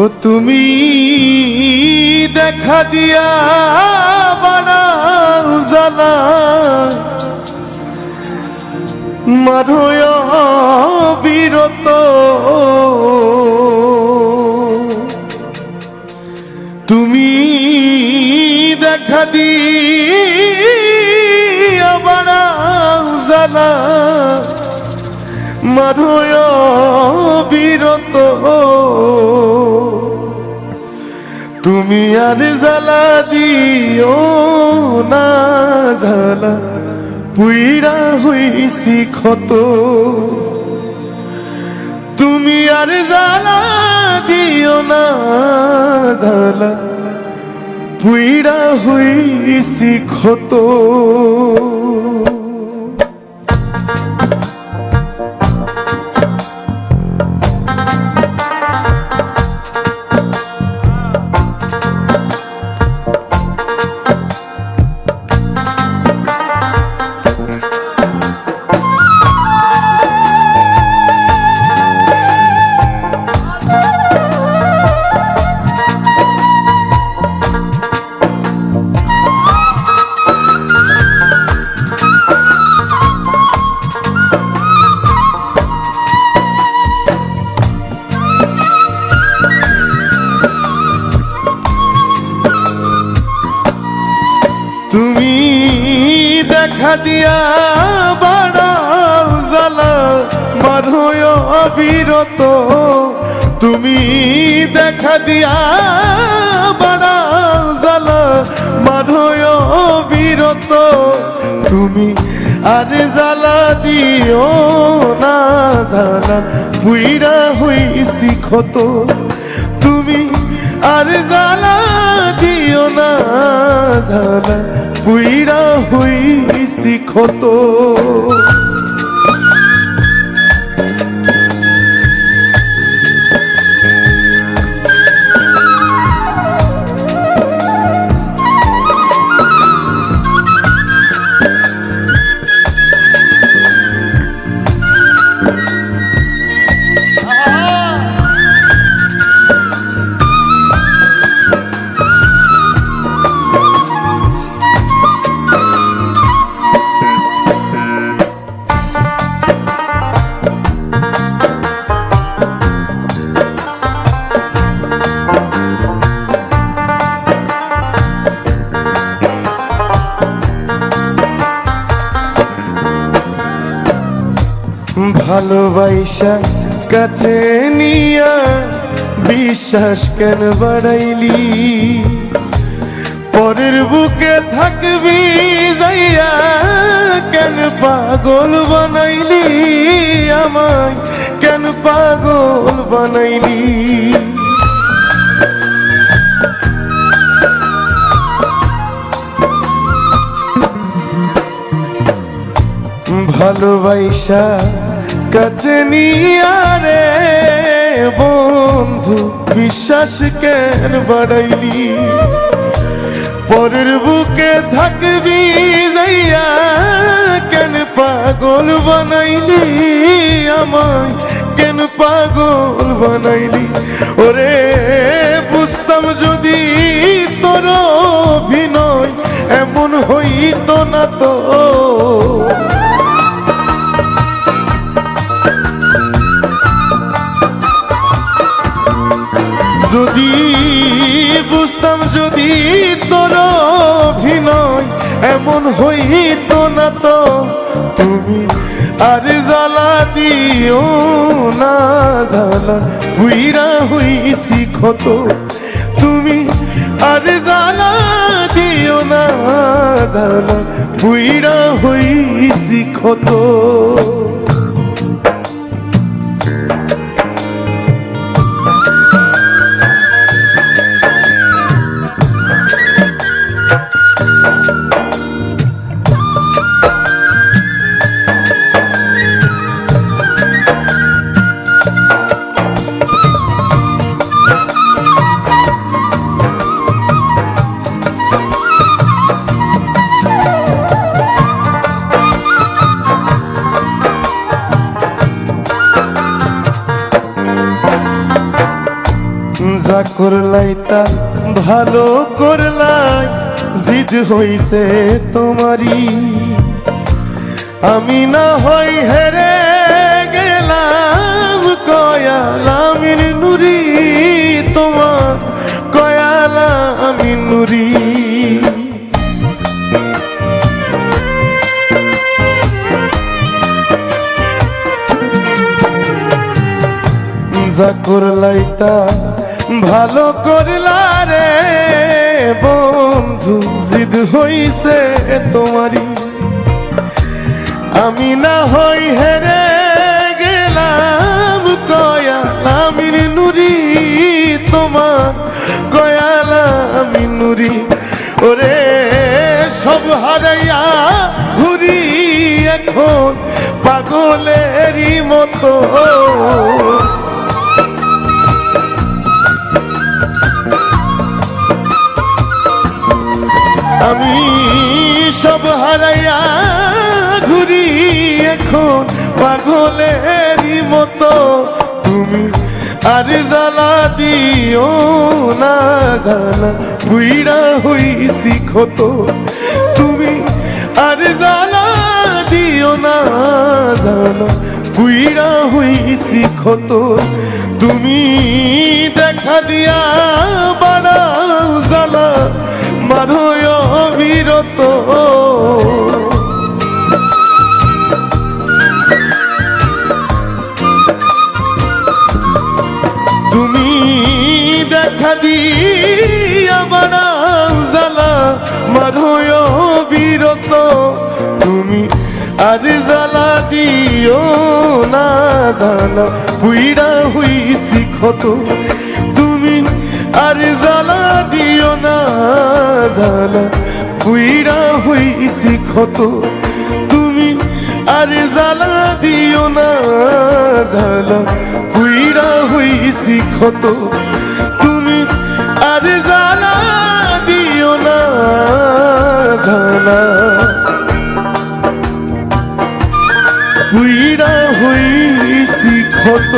ও তুমি দেখা দিয়া বাড়াও জানা মারয় বিরত। তুমি দেখা দিয়া বাড়াও জানা মারয় বিরত। তুমি আর জ্বালা দিও না, জ্বালা পুইরা হইছি ক্ষত। তুমি আর জ্বালা দিও না, জ্বালা পুইরা হইছি ক্ষত। দেখা দিয়া বাড়াও জ্বালা মারয় অবিরত। তুমি দেখা দিয়া বাড়াও জ্বালা মারয় অবিরত। তুমি আর জ্বালা দিও না, জ্বালা পুইরা হইছি ক্ষত। তুমি আর জ্বালা দিও না, জ্বালা পুইরা হইছি ক্ষত। ভালোবাসা কাছে নিয়া বিশ্বাস কেন বাড়াইলি? পরের বুকে থাকবি যাইয়া কেন পাগল বানাইলি আমায়? কেন পাগল বানাইলি? ভালোবাসা কাছে নিয়ারে বন্ধু, বিশ্বাস কেন বাড়াইলি? পরের বুকে থাকবি যাইয়া, কেন পাগল বানাইলি আমায়? কেন পাগল বানাইলি? ওরে, বুঝতাম যদি তোর অভিনয় এমন হইতো না তো। যদি বুঝতাম যদি তোর অভিনয় এমন হইতো না তো, তুমি আর জ্বালা দিও না, জ্বালা হুইরা হইছি ক্ষত। তুমি আর জ্বালা দিও না, জ্বালা হুইরা হইছি ক্ষত। যা করলাই তা, ভালো করলাই, জিদ হইছে তোমারই। আমি না হই হেরে গেলাম কয়ালামির নুরি, তোমার কয়ালামির নুরি। যা করলাই তা ভালো করলা রে বন্ধু, জিদ হইছে তোমারি আমি না হই হেরে গেলাম কয়ালামির নুরি তোমার কয়ালামির নুরি। ওরে সব হারাইয়া ঘুরি এখন পাগলেরই মতো। আমি সব হারাইয়া ঘুরি এখন পাগলেরই মতো। তুমি আর জ্বালা দিও না জানা বুইরা হইছি ক্ষত। তুমি আর জ্বালা দিও না জানা বুইরা হইছি ক্ষত। তুমি দেখা দিয়া বাড়াও, জ্বালা মারয় বিরত তুমি দেখা দিয়া বাড়াও জ্বালা মারয় বিরত তুমি আর জ্বালা দিও না জানা পুইরা হইছি ক্ষত। তুমি আর জ্বালা দিও না জানা পুইরা হইছি ক্ষত তুমি আর জ্বালা দিও না জানা পুইরা হইছি ক্ষত তুমি আর জ্বালা দিও না জানা পুইরা হইছি ক্ষত